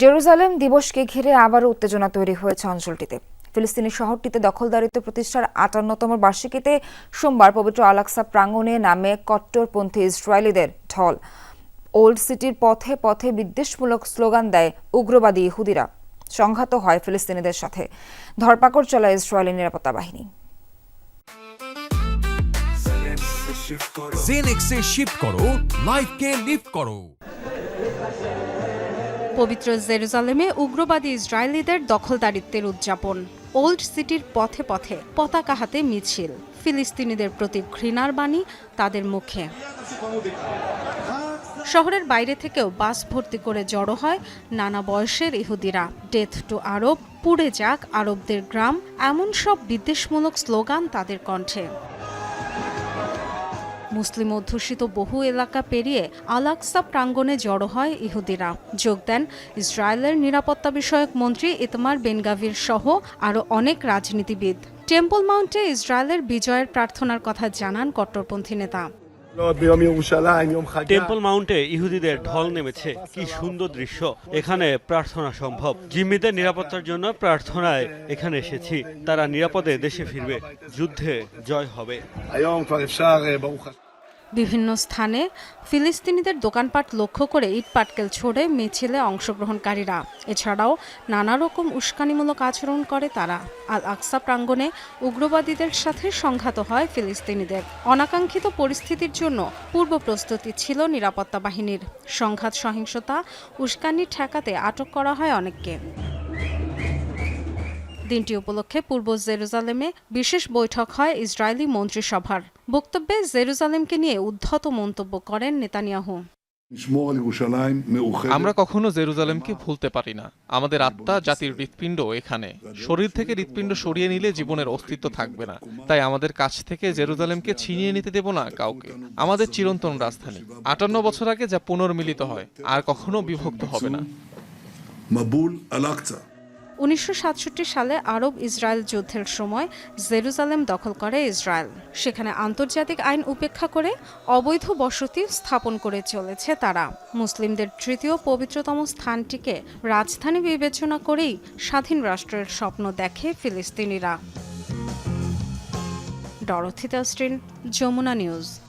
Jerusalem দিবসকে ঘিরে আবারও উত্তেজনা তৈরি হয়েছে অঞ্চলটিতে। ফিলিস্তিনি শহরটিতে দখলদারিত্ব প্রতিষ্ঠার আটান্নতম বার্ষিকীতে সোমবার পবিত্র আলাক্সা প্রাঙ্গণে নামে কট্টরপন্থী ইসরায়েলিদের ঢল। ওল্ড সিটির পথে পথে বিদ্বেষমূলক স্লোগান দেয় উগ্রবাদী ইহুদিরা। সংঘাত হয় ফিলিস্তিনিদের সাথে। ধরপাকড় চলায় ইসরায়েলি নিরাপত্তা বাহিনী। জেনেক্সে শিফট করো। লিফট করো। পবিত্র জেরুজালেমে উগ্রবাদী ইসরায়েলিদের দখলদারিত্বের উদযাপন। ওল্ড সিটির পথে পথে পতাকা হাতে মিছিল। ফিলিস্তিনিদের প্রতি ঘৃণার বাণী তাদের মুখে। শহরের বাইরে থেকেও বাস ভর্তি করে জড়ো হয় নানা বয়সের ইহুদিরা। ডেথ টু আরব পুড়ে যাক আরবদের গ্রাম, এমন সব বিদ্বেষমূলক স্লোগান তাদের কণ্ঠে। মুসলিম অধ্যুষিত বহু এলাকা পেরিয়ে আলাকসা প্রাঙ্গণে জড়ো হয় ইহুদিরা। যোগ দেন ইসরায়েলের নিরাপত্তা বিষয়ক মন্ত্রী ইতমার বেনগাভির সহ আরও অনেক রাজনীতিবিদ। টেম্পল মাউন্টে ইসরায়েলের বিজয়ের প্রার্থনার কথা জানান কট্টরপন্থী নেতা। টেম্পল মাউন্টে ইহুদিদের ঢল নেমেছে। কি সুন্দর দৃশ্য। এখানে প্রার্থনা সম্ভব। জিম্মিদের নিরাপত্তার জন্য প্রার্থনায় এখানে এসেছি। তারা নিরাপদে দেশে ফিরবে। যুদ্ধে জয় হবে। বিভিন্ন স্থানে ফিলিস্তিনিদের দোকানপাট লক্ষ্য করে ইট পাটকেল ছড়ে মিছিলে অংশগ্রহণকারীরা। এছাড়াও নানা রকম উস্কানিমূলক আচরণ করে তারা। আল আকসা প্রাঙ্গণে উগ্রবাদীদের সাথে সংঘাত হয় ফিলিস্তিনিদের। অনাকাঙ্ক্ষিত পরিস্থিতির জন্য পূর্ব প্রস্তুতি ছিল নিরাপত্তা বাহিনীর। সংঘাত সহিংসতা, উস্কানি ঠেকাতে আটক করা হয় অনেককে। দিনটি উপলক্ষে পূর্ব জেরুজালেমে বিশেষ বৈঠক হয় ইসরায়েলি মন্ত্রিসভার। বক্তব্যে জেরুজালেমকে নিয়ে উদ্ধত মন্তব্য করেন নেতানিয়াহু। আমরা কখনো জেরুজালেমকে ভুলতে পারি না। আমাদের আত্মা জাতির হৃৎপিণ্ড এখানে। শরীর থেকে হৃৎপিণ্ড সরিয়ে নিলে জীবনের অস্তিত্ব থাকবে না। তাই আমাদের কাছ থেকে জেরুজালেমকে ছিনিয়ে নিতে দেব না কাউকে। আমাদের চিরন্তন রাজধানী। আটান্ন বছর আগে যা পুনর্মিলিত হয় আর কখনো বিভক্ত হবে না। মাবুল আলাকচা উনিশশো সাতষট্টি সালে আরব ইসরায়েল যুদ্ধের সময় জেরুজালেম দখল করে ইসরায়েল। সেখানে আন্তর্জাতিক আইন উপেক্ষা করে অবৈধ বসতি স্থাপন করে চলেছে তারা। মুসলিমদের তৃতীয় পবিত্রতম স্থানটিকে রাজধানী বিবেচনা করেই স্বাধীন রাষ্ট্রের স্বপ্ন দেখে ফিলিস্তিনিরা। ডরথিতা স্ট্রিন যমুনা নিউজ।